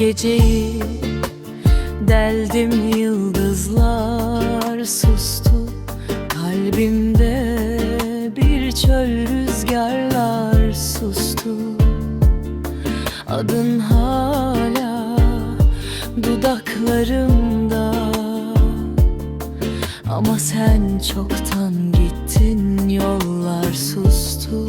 geceyi Deldim yıldızlar sustu. Kalbimde bir çöl rüzgarlar sustu. Adın hala dudaklarımda. Ama sen çoktan gittin yollar sustu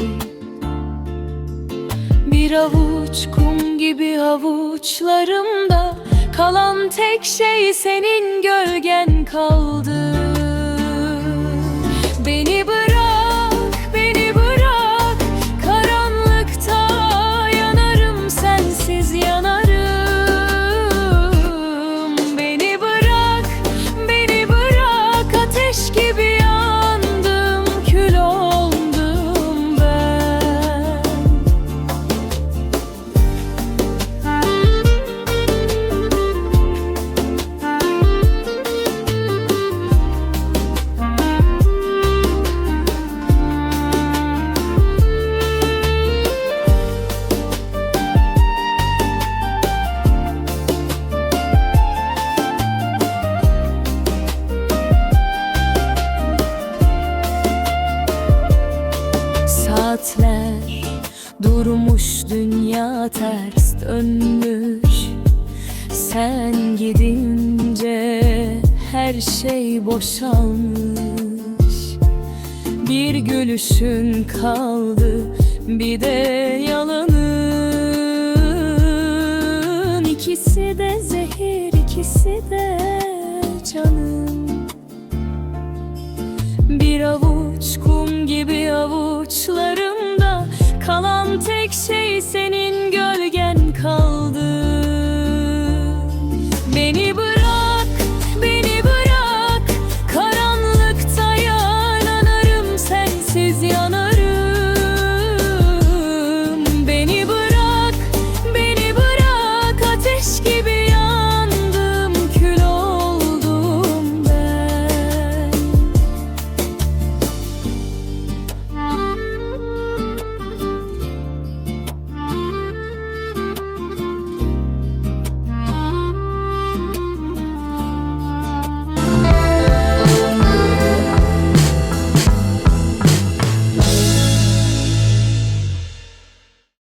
Bir avuç kum gibi avuçlarımda Kalan tek şey senin gölgen kaldı. Beni bırak, beni bırak Karanlıkta yanarım, sensiz yanarım Saatler durmuş dünya ters dönmüş. Sen gidince her şey boşalmış. Bir gülüşün kaldı bir de yalanın İkisi de zehir ikisi de canım bir avuç kum Beni bu